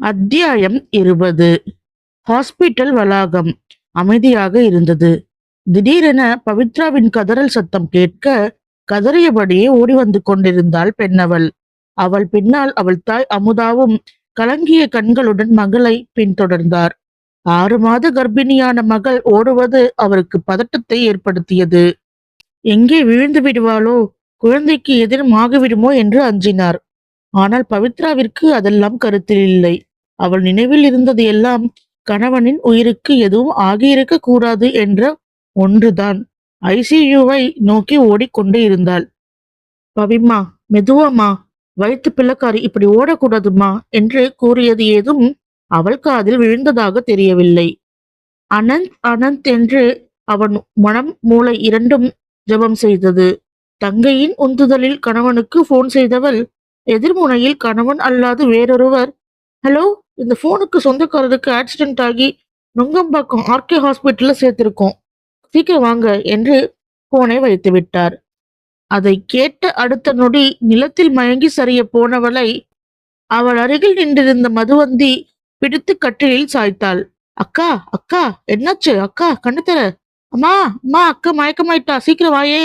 அத்தியாயம் இருபது. ஹாஸ்பிட்டல் வளாகம். அமைதியாக இருந்தது. திடீரென பவித்ராவின் கதறல் சத்தம் கேட்க கதறியபடியே ஓடி வந்து கொண்டிருந்தாள் பெண்ணவள். அவள் பின்னால் அவள் தாய் அமுதாவும் கலங்கிய கண்களுடன் மகளை பின்தொடர்ந்தார். ஆறு மாத கர்ப்பிணியான மகள் ஓடுவது அவருக்கு பதட்டத்தை ஏற்படுத்தியது. எங்கே விழுந்து விடுவாளோ? குழந்தைக்கு எதிரும் ஆகிவிடுமோ? என்று அஞ்சினார். ஆனால் பவித்ராவிற்கு அதெல்லாம் கருத்தில் இல்லை. அவள் நினைவில் இருந்தது எல்லாம் கணவனின் உயிருக்கு எதுவும் ஆகியிருக்க கூடாது என்ற ஒன்றுதான். ஐசியூவை நோக்கி ஓடிக்கொண்டு இருந்தாள். பவிம்மா மெதுவாம்மா வயிற்று பிள்ளைக்காரி இப்படி ஓடக்கூடாதுமா என்று கூறியது ஏதும் அவள் காதில் விழுந்ததாக தெரியவில்லை. அனந்த் அனந்த் என்று அவன் மனம் மூளை இரண்டும் ஜெபம் செய்தது. தங்கையின் உந்துதலில் கணவனுக்கு போன் செய்தவள் எதிர்முனையில் கணவன் அல்லாது வேறொருவர். ஹலோ இந்த போனுக்கு சொந்தக்காரருக்கு ஆக்சிடென்ட் ஆகி நுங்கம்பாக்கம் ஆர்கே ஹாஸ்பிட்டலில் சேர்த்திருக்கோம். சீக்கிரம் வாங்க என்று போனை வைத்து விட்டார். அதை கேட்ட அடுத்த நொடி நிலத்தில் மயங்கி சரிய போனவளை அவள் அருகில் நின்றிருந்த மதுவந்தி பிடித்து கட்டிலில் சாய்த்தாள். அக்கா அக்கா என்னாச்சு? அக்கா கண்ணு அம்மா அம்மா அக்கா மயக்கமாயிட்டா. சீக்கிரம் வாயே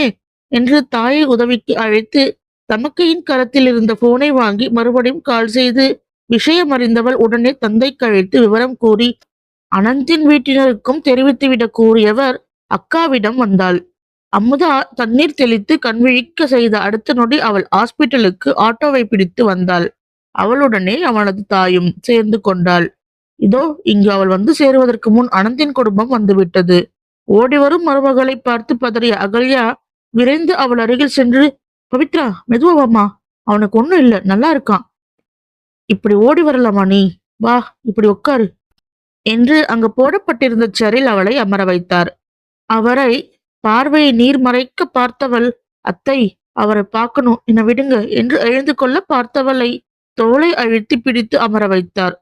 என்று தாயை உதவிக்கு அழைத்து தமக்கையின் கரத்தில் இருந்த போனை வாங்கி மறுபடியும் கால் செய்து விஷயம் அறிந்தவள் உடனே தந்தை கழித்து விவரம் கூறி அனந்தின் வீட்டினருக்கும் தெரிவித்துவிடக் கூறியவர் அக்காவிடம் வந்தாள். அமுதா தண்ணீர் தெளித்து கண்விழிக்க செய்த அடுத்த நொடி அவள் ஹாஸ்பிட்டலுக்கு ஆட்டோவை பிடித்து வந்தாள். அவளுடனே அவனது தாயும் சேர்ந்து கொண்டாள். இதோ இங்கு அவள் வந்து சேருவதற்கு முன் அனந்தின் குடும்பம் வந்துவிட்டது ஓடிவரும் மருமகளை பார்த்து பதறிய அகல்யா விரைந்து அவள் அருகில் சென்று பவித்ரா மெதுவாவாம்மா அவனுக்கு ஒன்றும் இல்லை நல்லா இருக்கான். இப்படி ஓடி வரலாமா நீ? வா இப்படி உட்காரு. என்று அங்கு போடப்பட்டிருந்த சேரில் அவளை அமர வைத்தார். அவரை பார்வையை நீர்மறைக்க பார்த்தவள் அத்தை அவரை பார்க்கணும் என்னை விடுங்க என்று எழுந்து கொள்ள பார்த்தவளை தோளை அழுத்தி பிடித்து அமர வைத்தார்.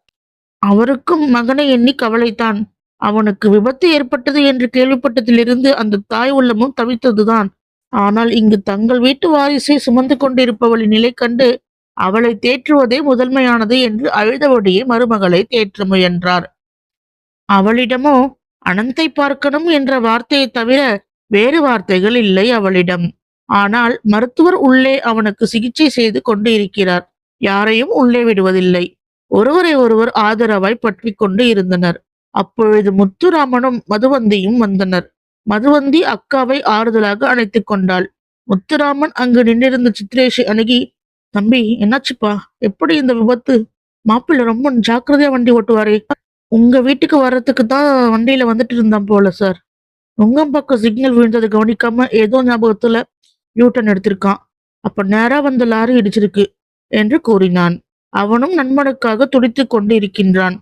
அவருக்கும் மகனை எண்ணி கவலைதான் அவனுக்கு விபத்து ஏற்பட்டது என்று கேள்விப்பட்டதிலிருந்து அந்த தாய் உள்ளமும் தவித்ததுதான். ஆனால் இங்கு தங்கள் வீட்டு வாரிசை சுமந்து கொண்டிருப்பவளின் நிலை கண்டு அவளை தேற்றுவதே முதன்மையானது என்று அழுதபடியே மருமகளை தேற்ற முயன்றார். அவளிடமோ அனந்தை பார்க்கணும் என்ற வார்த்தையை தவிர வேறு வார்த்தைகள் இல்லை அவளிடம். ஆனால் மருத்துவர் உள்ளே அவனுக்கு சிகிச்சை செய்து கொண்டு இருக்கிறார் யாரையும் உள்ளே விடுவதில்லை. ஒருவரை ஒருவர் ஆதரவாய் பற்றி கொண்டு இருந்தனர். அப்பொழுது முத்துராமனும் மதுவந்தியும் வந்தனர். மதுவந்தி அக்காவை ஆறுதலாக அணைத்துக் கொண்டாள். முத்துராமன் அங்கு நின்றிருந்த சித்ரேஷை அணுகி தம்பி என்னாச்சுப்பா? எப்படி இந்த விபத்து? மாப்பிள்ளை ரொம்ப ஜாக்கிரதையா வண்டி ஓட்டுவாரே. உங்க வீட்டுக்கு வர்றதுக்கு தான் வண்டியில வந்துட்டு இருந்தான் போல சார். உங்கம் பக்கம் சிக்னல் விழுந்ததை கவனிக்காம ஏதோ ஞாபகத்துல யூட்டன் எடுத்திருக்கான். அப்ப நேரா வந்த லாரி இடிச்சிருக்கு என்று கூறினான். அவனும் நண்பனுக்காக துடித்துக் கொண்டு இருக்கின்றான்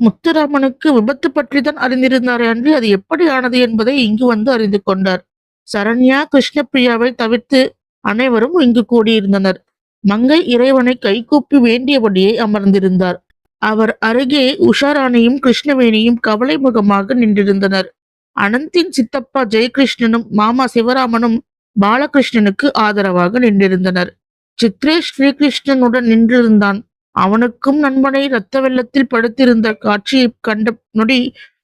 முத்துராமனுக்கு விபத்து பற்றி தான் அறிந்திருந்தாரே அன்றி அது எப்படி ஆனது என்பதை இங்கு வந்து அறிந்து கொண்டார். சரண்யா கிருஷ்ணப்பிரியாவை தவிர்த்து அனைவரும் இங்கு கூடியிருந்தனர். மங்கை இறைவனை கைகூப்பி வேண்டியபடியே அமர்ந்திருந்தார். அவர் அருகே உஷாராணியும் கிருஷ்ணவேணியும் கவலை முகமாக நின்றிருந்தனர். அனந்தின் சித்தப்பா ஜெயகிருஷ்ணனும் மாமா சிவராமனும் பாலகிருஷ்ணனுக்கு ஆதரவாக நின்றிருந்தனர். சித்ரேஷ் ஸ்ரீகிருஷ்ணனுடன் நின்றிருந்தான். அவனுக்கும் நண்பனை இரத்த வெள்ளத்தில் படுத்திருந்த காட்சியை கண்ட நொடி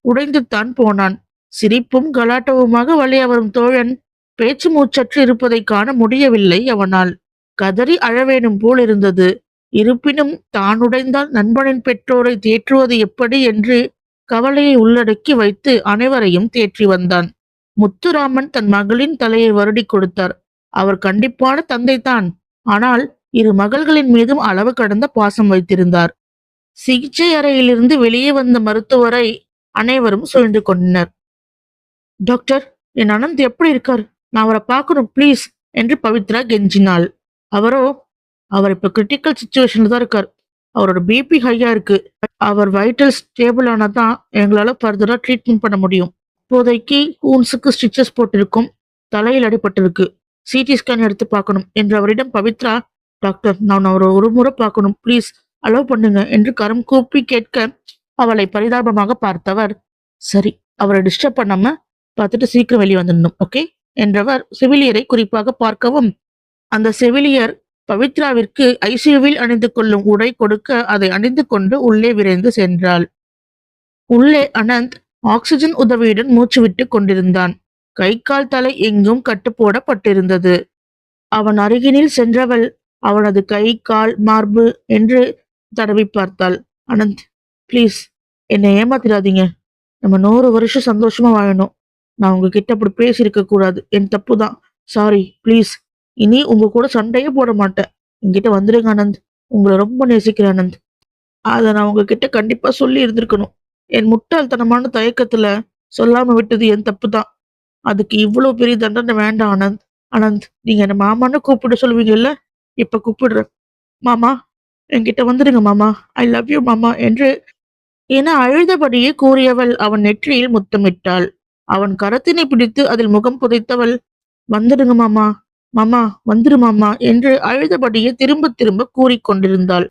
உடைந்துத்தான் போனான். சிரிப்பும் கலாட்டவுமாக வழிய வரும் தோழன் பேச்சு மூச்சற்று இருப்பதை காண முடியவில்லை அவனால். கதறி அழவேணும் போல் இருந்தது. இருப்பினும் தான் உடைந்தால் நண்பனின் பெற்றோரை தேற்றுவது எப்படி என்று கவலையை உள்ளடக்கி வைத்து அனைவரையும் தேற்றி வந்தான். முத்துராமன் தன் மகளின் தலையை வருடி கொடுத்தார். அவர் கண்டிப்பான தந்தைதான். ஆனால் இரு மகள்களின் மீதும் அளவு கடந்த பாசம் வைத்திருந்தார். சிகிச்சை அறையிலிருந்து வெளியே வந்த மருத்துவரை அனைவரும் சூழ்ந்து கொண்டனர். டாக்டர் என் அனந்த் எப்படி இருக்கார்? நான் அவரை பார்க்கணும் ப்ளீஸ் என்று பவித்ரா கெஞ்சினாள். அவரோ அவர் இப்ப கிரிட்டிக்கல் சுச்சுவேஷன்ல தான் இருக்கார். அவரோட பிபி ஹையா இருக்கு. அவர் வைட்டல் ஸ்டேபிள் ஆனாதான் எங்களால ஃபர்தரா ட்ரீட்மெண்ட் பண்ண முடியும். இப்போதைக்கு ஹூன்ஸுக்கு ஸ்டிச்சஸ் போட்டிருக்கும். தலையில் அடிபட்டிருக்கு. சிடி ஸ்கேன் எடுத்து பார்க்கணும் என்று அவரிடம் பவித்ரா டாக்டர் நான் அவரை ஒரு முறை பார்க்கணும். ப்ளீஸ் அலோவ் பண்ணுங்க என்று கரம் கூப்பி கேட்க அவளை பரிதாபமாக பார்த்தவர் சரி அவரை டிஸ்டர்ப் பண்ணாம பார்த்துட்டு சீக்கிரம் வெளியே வந்துடணும் ஓகே என்றவர் செவிலியரை குறிப்பாக பார்க்கவும் அந்த செவிலியர் பவித்ராவிற்கு ஐசியூவில் அணிந்து கொள்ளும் உடை கொடுக்க அதை அணிந்து கொண்டு உள்ளே விரைந்து சென்றாள். உள்ளே அனந்த் ஆக்சிஜன் உதவியுடன் மூச்சு விட்டு கொண்டிருந்தான். கை கால் தலை எங்கும் கட்டுப்போடப்பட்டிருந்தது. அவன் அருகினில் சென்றவள் அவனது கை கால் மார்பு என்று தடவி பார்த்தாள். அனந்த் ப்ளீஸ் என்னை ஏமாத்திடாதீங்க. நம்ம நூறு வருஷம் சந்தோஷமா வாழணும். நான் உங்ககிட்ட அப்படி பேசியிருக்க கூடாது. என் தப்பு தான். சாரி ப்ளீஸ் இனி உங்க கூட சண்டையே போட மாட்டேன். என்கிட்ட வந்துடுங்க ஆனந்த் உங்களை ரொம்ப நேசிக்கிறேன் ஆனந்த் அதை நான் உங்ககிட்ட கண்டிப்பா சொல்லி இருந்திருக்கணும். என் முட்டாள்தனமான தயக்கத்துல சொல்லாம விட்டது என் தப்பு தான். அதுக்கு இவ்வளவு பெரிய தண்டனை வேண்டாம் ஆனந்த் ஆனந்த் நீங்க என்ன மாமான்னு கூப்பிட சொல்லுவீங்கல்ல? இப்ப கூப்பிடுறேன். மாமா என்கிட்ட வந்துடுங்க மாமா. ஐ லவ் யூ மாமா என்று என அழுதபடியே கூறியவள் அவன் நெற்றியில் முத்தமிட்டாள். அவன் கரத்தினை பிடித்து அதில் முகம் புதைத்தவள் வந்துடுங்க மாமா. மாமா வந்துரு மாமா என்று அழுதபடியே திரும்ப திரும்ப கூறிக்கொண்டிருந்தாள்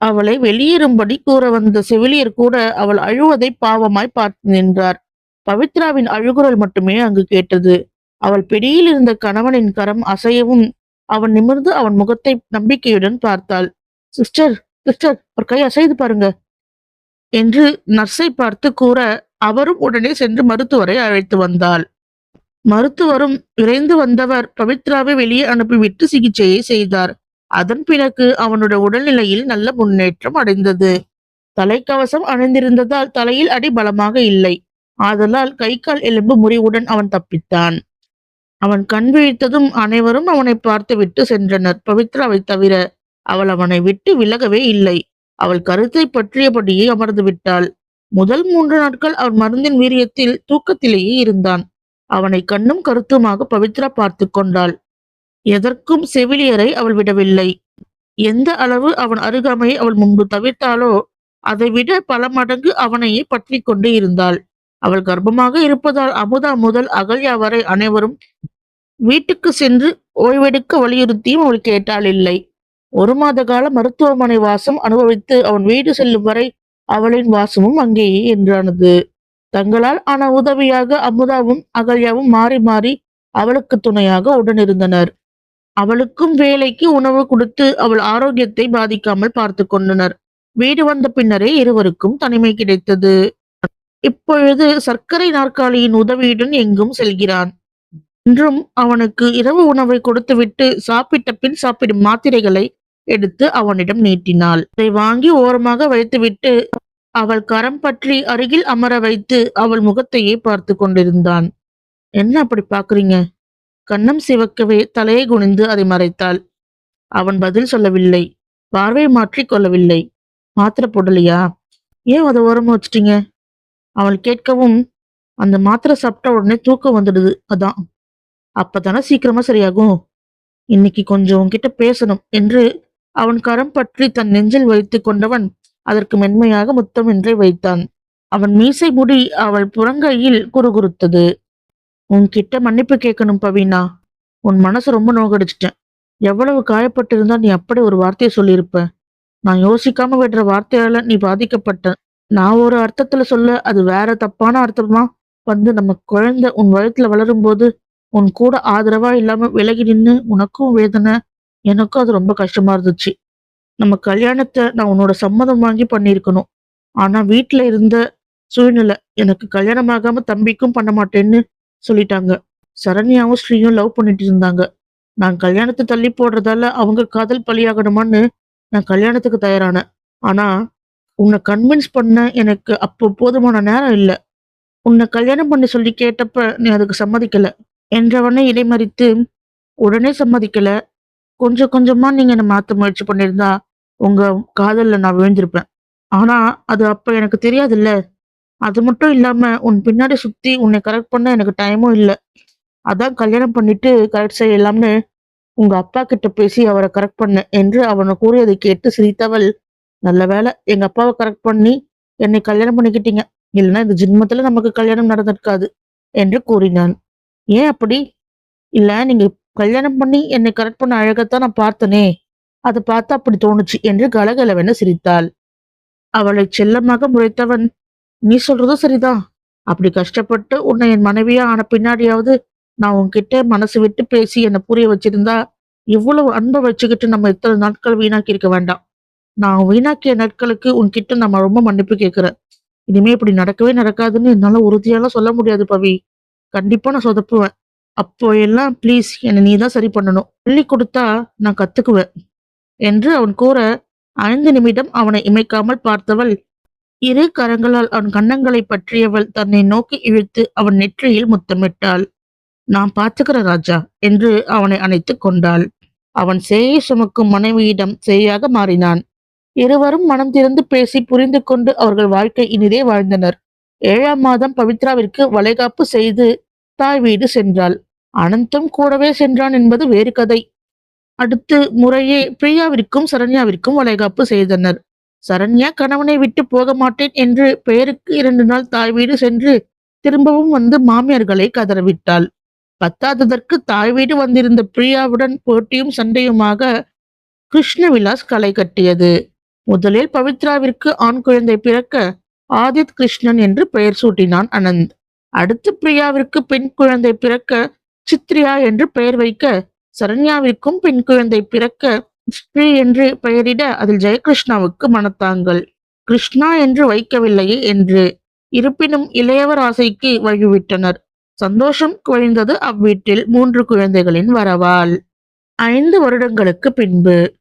அவளை வெளியேறும்படி கூற வந்த செவிலியர் கூட அவள் அழுவதை பாவமாய் பார்த்து நின்றார். பவித்ராவின் அழுகுரல் மட்டுமே அங்கு கேட்டது. அவள் பிடியில் இருந்த கணவனின் கரம் அசையவும் அவன் நிமிர்ந்து அவன் முகத்தை நம்பிக்கையுடன் பார்த்தாள். சிஸ்டர் சிஸ்டர் ஒரு கை அசைது பாருங்க என்று நர்ஸை பார்த்து கூற அவரும் உடனே சென்று மருத்துவரை அழைத்து வந்தாள். மருத்துவரும் விரைந்து வந்தவர் பவித்ராவை வெளியே அனுப்பிவிட்டு சிகிச்சையை செய்தார். அதன் பிறகு அவனுடைய உடல்நிலையில் நல்ல முன்னேற்றம் அடைந்தது. தலைக்கவசம் அணிந்திருந்ததால் தலையில் அடி பலமாக இல்லை. ஆதலால் கை கால் எலும்பு முறிவுடன் அவன் தப்பித்தான். அவன் கண் விழித்ததும் அனைவரும் அவனை பார்த்துவிட்டு சென்றனர். பவித்ராவை தவிர அவள் அவனை விட்டு விலகவே இல்லை. அவள் கருத்தை பற்றியபடியே அமர்ந்து விட்டாள். முதல் மூன்று நாட்கள் அவன் மருந்தின் வீரியத்தில் தூக்கத்திலேயே இருந்தான். அவனை கண்ணும் கருத்துமாக பவித்ரா பார்த்து கொண்டாள். எதற்கும் செவிலியரை அவள் விடவில்லை. எந்த அளவு அவன் அருகாமையை அவள் முன்பு தவிர்த்தாலோ அதைவிட பல மடங்கு அவனையே பற்றி கொண்டு இருந்தாள். அவள் கர்ப்பமாக இருப்பதால் அமுதா முதல் அகல்யா வரை அனைவரும் வீட்டுக்கு சென்று ஓய்வெடுக்க வலியுறுத்தியும் அவள் கேட்டாள் இல்லை. ஒரு மாத கால மருத்துவமனை வாசம் அனுபவித்து அவன் வீடு செல்லும் வரை அவளின் வாசமும் அங்கேயே என்றானது. தங்களால் ஆன உதவியாக அமுதாவும் அகல்யாவும் மாறி மாறி அவளுக்கு துணையாக உடனிருந்தனர். அவளுக்கும் வேலைக்கு உணவு கொடுத்து அவள் ஆரோக்கியத்தை பாதிக்காமல் பார்த்து கொண்டனர். வீடு வந்த பின்னரே இருவருக்கும் தனிமை கிடைத்தது. இப்பொழுது சர்க்கரை நாற்காலியின் உதவியுடன் எங்கும் செல்கிறான். இன்றும் அவனுக்கு இரவு உணவை கொடுத்துவிட்டு சாப்பிட்ட பின் சாப்பிடும் மாத்திரைகளை எடுத்து அவனிடம் நீட்டினாள். அதை வாங்கி ஓரமாக வைத்துவிட்டு அவள் கரம் பற்றி அருகில் அமர வைத்து அவள் முகத்தையே பார்த்து கொண்டிருந்தான். என்ன அப்படி பாக்குறீங்க கண்ணம் சிவக்கவே தலையை குனிந்து அதை மறைத்தாள். அவன் பதில் சொல்லவில்லை. பார்வை மாற்றிக் கொள்ளவில்லை. மாத்திரை போடலையா? ஏன் அதை ஓரமா வச்சிட்டீங்க? அவள் கேட்கவும் அந்த மாத்திரை சாப்பிட்ட உடனே தூக்கம் வந்துடுது. அதான். அப்பதானே சீக்கிரமா சரியாகும். இன்னைக்கு கொஞ்சம் உன்கிட்ட பேசணும் என்று அவன் கரம் பற்றி தன் நெஞ்சில் வைத்து கொண்டவன் அதற்கு மென்மையாக முத்தம் என்றே வைத்தான். அவன் மீசை முடி அவள் புறங்கையில் குறுகுறுத்தது. உன்கிட்ட மன்னிப்பு கேட்கணும் பவீனா. உன் மனசு ரொம்ப நோகடிச்சிட்டேன் எவ்வளவு காயப்பட்டிருந்தா நீ அப்படி ஒரு வார்த்தையை சொல்லியிருப்ப. நான் யோசிக்காம விடுற வார்த்தையால நீ பாதிக்கப்பட்ட. நான் ஒரு அர்த்தத்துல சொல்ல அது வேற தப்பான அர்த்தமா? வந்து நம்ம குழந்தை உன் வயத்துல வளரும்போது உன் கூட ஆதரவா இல்லாம விலகி நின்று உனக்கும் வேதனை எனக்கும் அது ரொம்ப கஷ்டமா இருந்துச்சு. நம்ம கல்யாணத்தை நான் உன்னோட சம்மதம் வாங்கி பண்ணியிருக்கணும். ஆனா வீட்டுல இருந்த சூழ்நிலை எனக்கு கல்யாணம் ஆகாம தம்பிக்கும் பண்ண மாட்டேன்னு சொல்லிட்டாங்க. சரண்யாவும் ஸ்ரீயும் லவ் பண்ணிட்டு இருந்தாங்க. நான் கல்யாணத்தை தள்ளி போடுறதால அவங்க காதல் பலியாகணுமான்னு நான் கல்யாணத்துக்கு தயாரானேன். ஆனா உன்னை கன்வின்ஸ் பண்ண எனக்கு அப்போ போதுமான நேரம் இல்லை. உன்னை கல்யாணம் பண்ணி சொல்லி கேட்டப்ப நீ அதுக்கு சம்மதிக்கல. என்றவனை இடைமறித்து உடனே சம்மதிக்கல. கொஞ்சம் கொஞ்சமா நீங்க என்னை மாத்த முயற்சி பண்ணியிருந்தா உங்க காதல்ல நான் விழுந்திருப்பேன். ஆனா அது அப்ப எனக்கு தெரியாதுல்ல. அது மட்டும் இல்லாம உன் பின்னாடி சுத்தி உன்னை கரெக்ட் பண்ண எனக்கு டைமும் இல்லை. அதான் கல்யாணம் பண்ணிட்டு கரெக்ட் செய்யலாம்னு உங்க அப்பா கிட்ட பேசி அவரை கரெக்ட் பண்ண என்று அவனை கூறியதை கேட்டு சிரித்தவள் நல்ல வேளை எங்க அப்பாவை கரெக்ட் பண்ணி என்னை கல்யாணம் பண்ணிக்கிட்டீங்க. இல்லைன்னா இந்த ஜென்மத்துல நமக்கு கல்யாணம் நடந்திருக்காது என்று கூறினான். ஏன் அப்படி? இல்ல நீங்க கல்யாணம் பண்ணி என்னை கரெக்ட் பண்ண அழகத்தான் நான் பார்த்தனே. அதை பார்த்து அப்படி தோணுச்சு என்று கலகலவென சிரித்தாள். அவளை செல்லமாக முறைத்தவன் நீ சொல்றதும் சரிதான். அப்படி கஷ்டப்பட்டு உன்னை என் மனைவியா ஆன பின்னாடியாவது நான் உன்கிட்ட மனசு விட்டு பேசி என்னை புரிய வச்சிருந்தா இவ்வளவு அன்பை வச்சுக்கிட்டு நம்ம இத்தனை நாட்கள் வீணாக்கி இருக்க வேண்டாம். நான் வீணாக்கிய நாட்களுக்கு உன்கிட்ட நம்ம ரொம்ப மன்னிப்பு கேட்கிறேன். இனிமே இப்படி நடக்கவே நடக்காதுன்னு என்னால உறுதியாலாம் சொல்ல முடியாது பவி. கண்டிப்பா நான் சொதப்புவேன். அப்போ எல்லாம் ப்ளீஸ் என்னை நீ தான் சரி பண்ணணும். சொல்லி கொடுத்தா நான் கத்துக்குவேன் என்று அவன் கூற ஐந்து நிமிடம் அவனை இமைக்காமல் பார்த்தவள் இரு கரங்களால் அவன் கன்னங்களை பற்றியவள் தன்னை நோக்கி இழுத்து அவன் நெற்றியில் முத்தமிட்டாள். நான் பார்த்துக்கிற ராஜா என்று அவனை அணைத்துக் கொண்டாள். அவன் சேயை சுமக்கும் மனைவியிடம் சேயாக மாறினான். இருவரும் மனம் திறந்து பேசி புரிந்து கொண்டு அவர்கள் வாழ்க்கை இனிதே வாழ்ந்தனர். ஏழாம் மாதம் பவித்ராவிற்கு வளைகாப்பு செய்து தாய் வீடு சென்றாள். அனந்தும் கூடவே சென்றான் என்பது வேறு கதை. அடுத்து முறையே பிரியாவிற்கும் சரண்யாவிற்கும் வளைகாப்பு செய்தனர். சரண்யா கணவனை விட்டு போக மாட்டேன் என்று பெயருக்கு இரண்டு நாள் தாய் வீடு சென்று திரும்பவும் வந்து மாமியார்களை கதறவிட்டாள். பத்தாததற்கு தாய் வீடு வந்திருந்த பிரியாவுடன் போட்டியும் சண்டையுமாக கிருஷ்ணவிலாஸ் களை கட்டியது. முதலில் பவித்ராவிற்கு ஆண் குழந்தை பிறக்க ஆதித் கிருஷ்ணன் என்று பெயர் சூட்டினான் அனந்த். அடுத்து பிரியாவிற்கு பெண் குழந்தை பிறக்க சித்ரியா என்று பெயர் வைக்க சரண்யாவிற்கும் பெண் குழந்தை பிறக்க ஸ்ரீ என்று பெயரிட அதில் ஜெயகிருஷ்ணாவுக்கு மனத்தாங்கள் கிருஷ்ணா என்று வைக்கவில்லையே என்று. இருப்பினும் இளையவர் ஆசைக்கு வழிவிட்டனர். சந்தோஷம் குறைந்தது அவ்வீட்டில் மூன்று குழந்தைகளின் வரவால். ஐந்து வருடங்களுக்கு பின்பு.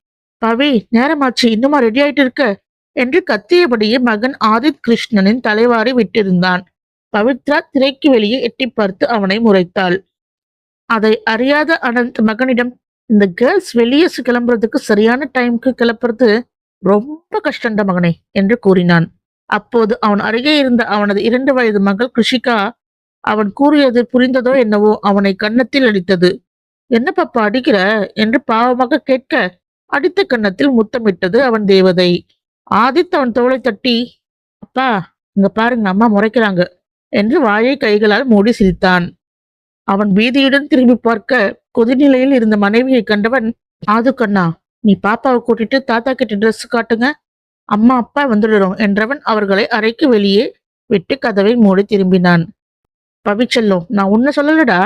பவி நேரமாச்சு இன்னுமா ரெடி ஆயிட்டு இருக்க என்று கத்தியபடியே மகன் ஆதித் கிருஷ்ணனின் தலைவாரி விட்டிருந்தான். பவித்ரா திரைக்கு வெளியே எட்டி பார்த்து அவனை முறைத்தாள். அதை அறியாத அனந்த் மகனிடம் இந்த கேர்ள்ஸ் வெளியே கிளம்புறதுக்கு சரியான டைம்க்கு கிளப்புறது ரொம்ப கஷ்டண்ட மகனே என்று கூறினான். அப்போது அவன் அருகே இருந்த அவனது இரண்டு வயது மகள் கிருஷிகா அவன் கூறியது புரிந்ததோ என்னவோ அவனை கன்னத்தில் அடித்தது. என்ன பாப்பா அடிக்கிற? என்று பாவமாக கேட்க அடித்த கன்னத்தில் முத்தமிட்டது அவன் தேவதை. ஆதித் அவன் தோளை தட்டி அப்பா இங்க பாருங்க அம்மா முறைக்கிறாங்க என்று வாயை கைகளால் மூடி சிரித்தான். அவன் பீதியுடன் திரும்பி பார்க்க கொதிநிலையில் இருந்த மனைவியை கண்டவன் ஆது கண்ணா நீ பாப்பாவை கூட்டிட்டு தாத்தா கிட்ட ட்ரெஸ் காட்டுங்க அம்மா அப்பா வந்துடுறோம் என்றவன் அவர்களை அறைக்கு வெளியே விட்டு கதவை மூடி திரும்பினான். பவிச்செல்லும் நான் உன்னை சொல்லலடா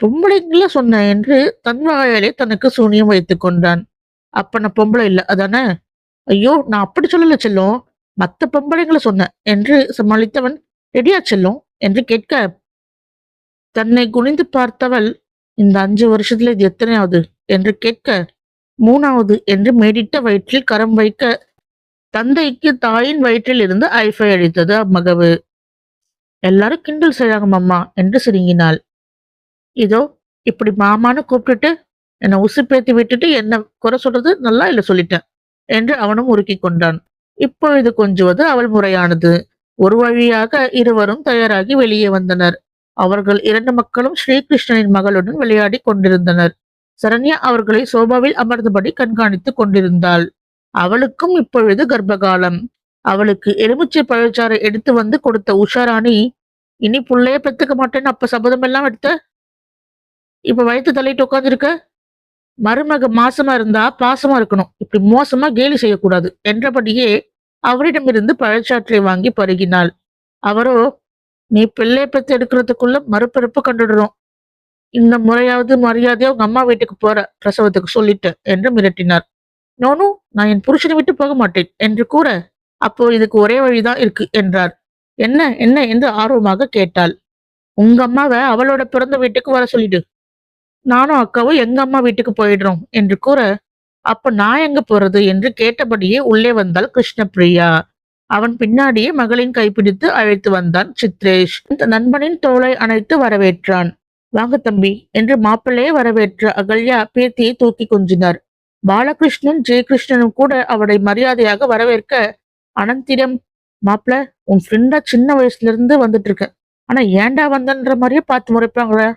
பொம்பளைங்கள சொன்னேன் என்று தன் வாயாலே தனக்கு சூனியம் வைத்துக் கொண்டான். அப்ப நான் பொம்பளை இல்ல அதானே? ஐயோ நான் அப்படி சொல்லல செல்லும். மத்த பொம்பளைங்களை சொன்னேன் என்று சமாளித்தவன் ரெடியா செல்லும் என்று கேட்க தன்னை குனிந்து பார்த்தவள் இந்த அஞ்சு வருஷத்துல இது எத்தனையாவது? என்று கேட்க மூணாவது என்று மேடிட்ட வயிற்றில் கரம் வைக்க தந்தைக்கு தாயின் வயிற்றில் இருந்து ஐஃபை அடித்தது அம்மகவு. எல்லாரும் கிண்டல் செய்றாங்க மாமா என்று சிரிங்கினாள். இதோ இப்படி மாமான்னு கூப்பிட்டுட்டு என்னை உசுப்பேத்தி விட்டுட்டு என்ன குறை சொல்றது? நல்லா இல்லை சொல்லிட்டேன். என்று அவனும் உருக்கிக் கொண்டான். இப்பொழுது கொஞ்சுவது அவள் முறையானது. ஒரு வழியாக இருவரும் தயாராகி வெளியே வந்தனர். அவர்கள் இரண்டு மக்களும் ஸ்ரீகிருஷ்ணனின் மகளுடன் விளையாடி கொண்டிருந்தனர். சரண்யா அவர்களை சோபாவில் அமர்ந்தபடி கண்காணித்துக் கொண்டிருந்தாள். அவளுக்கும் இப்பொழுது கர்ப்பகாலம். அவளுக்கு எலுமிச்சை பழச்சாறை எடுத்து வந்து கொடுத்த உஷாராணி இனி புள்ளைய பெத்துக்க மாட்டேன்னு அப்ப சபதம் எல்லாம் எடுத்த? இப்ப வயிற்று தள்ளிட்டு உட்காந்துருக்க மருமக மாசமா இருந்தா பாசமா இருக்கணும். இப்படி மோசமா கேலி செய்யக்கூடாது. என்றபடியே அவரிடமிருந்து பழச்சாற்றை வாங்கி பருகினாள். அவரோ நீ பிள்ளை பெத்து எடுக்கிறதுக்குள்ள மறுபிறப்பு கண்டுடுறோம். இந்த முறையாவது மரியாதையா உங்க அம்மா வீட்டுக்கு போற பிரசவத்துக்கு சொல்லிட்டு என்று மிரட்டினார். நோனு நான் என் புருஷனை விட்டு போக மாட்டேன் என்று கூற அப்போ இதுக்கு ஒரே வழிதான் இருக்கு என்றார். என்ன என்ன? என்று ஆர்வமாக கேட்டாள். உங்க அம்மாவை அவளோட பிறந்த வீட்டுக்கு வர சொல்லிடு. நானும் அக்காவும் எங்க அம்மா வீட்டுக்கு போயிடுறோம் என்று கூற அப்ப நான் எங்க போறது? என்று கேட்டபடியே உள்ளே வந்தாள் கிருஷ்ணபிரியா அவன் பின்னாடியே மகளின் கைப்பிடித்து அழைத்து வந்தான் சித்ரேஷ். இந்த நண்பனின் தோளை அணைத்து வரவேற்றான். வாங்க தம்பி என்று மாப்பிள்ளையே வரவேற்ற அகல்யா பேத்தியை தூக்கி கொஞ்சினார் பாலகிருஷ்ணன் ஜெயகிருஷ்ணனும் கூட அவளை மரியாதையாக வரவேற்க அனந்திடம் மாப்பிள்ள உன் ஃப்ரெண்டா சின்ன வயசுல இருந்து வந்துட்டு இருக்க ஆனா ஏன்டா வந்தன்ற மாதிரியே பார்த்து முறைப்பாங்களே?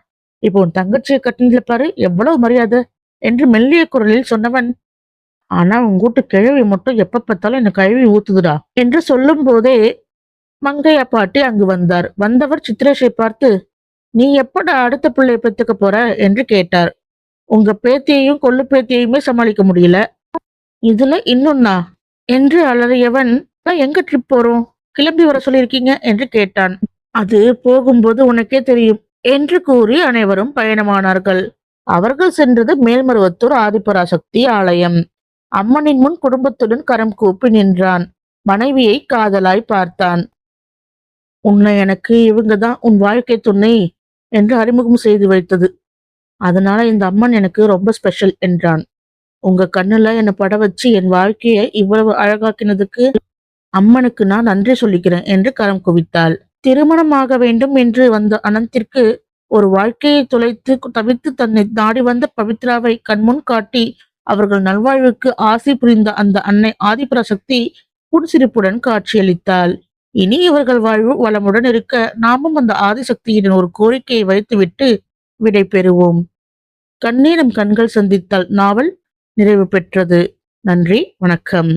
இப்போ உன் தங்கச்சியை கட்டினதுல பாரு எவ்வளவு மரியாதை என்று மெல்லிய குரலில் சொன்னவன். ஆனா உன் கூட்டு கிழவி மட்டும் எப்ப பார்த்தாலும் என்ன கழுவி ஊத்துதுடா என்று சொல்லும் போதே மங்கையா பாட்டி அங்கு வந்தார். வந்தவர் சித்ரேஷை பார்த்து நீ எப்படா அடுத்த பிள்ளைய பெத்துக்க போற? என்று கேட்டார். உங்க பேத்தியையும் கொள்ளு பேத்தியையுமே சமாளிக்க முடியல. இதுல இன்னொன்னா? என்று அலறியவன் "நான் எங்க ட்ரிப் போறோம்? கிளம்பி வர சொல்லியிருக்கீங்க? என்று கேட்டான். அது போகும்போது உனக்கே தெரியும். என்று கூறி அனைவரும் பயணமானார்கள். அவர்கள் சென்றது மேல்மருவத்தூர் ஆதிபராசக்தி ஆலயம். அம்மனின் முன் குடும்பத்துடன் கரம் கூப்பி நின்றான். மனைவியை காதலாய் பார்த்தான். உன்னை எனக்கு இவங்க தான் உன் வாழ்க்கை துணை என்று அறிமுகம் செய்து வைத்தது. அதனால இந்த அம்மன் எனக்கு ரொம்ப ஸ்பெஷல் என்றான். உங்க கண்ணுல என்னை பட வச்சு என் வாழ்க்கையை இவ்வளவு அழகாக்கினதுக்கு அம்மனுக்கு நான் நன்றி சொல்லிக்கிறேன் என்று கரம் குவித்தாள். திருமணமாக வேண்டும் என்று வந்த அனந்திற்கு ஒரு வாழ்க்கையை தொலைத்து தவித்து தன்னை நாடி வந்த பவித்ராவை கண்முன் காட்டி அவர்கள் நல்வாழ்வுக்கு ஆசை புரிந்த அந்த அன்னை ஆதிபராசக்தி புன்சிரிப்புடன் காட்சியளித்தாள். இனி இவர்கள் வாழ்வு வளமுடன் இருக்க நாமும் அந்த ஆதிசக்தியின் ஒரு கோரிக்கையை வைத்துவிட்டு விடை பெறுவோம். கண்ணீரம் கண்கள் சந்தித்தால் நாவல் நிறைவு பெற்றது. நன்றி வணக்கம்.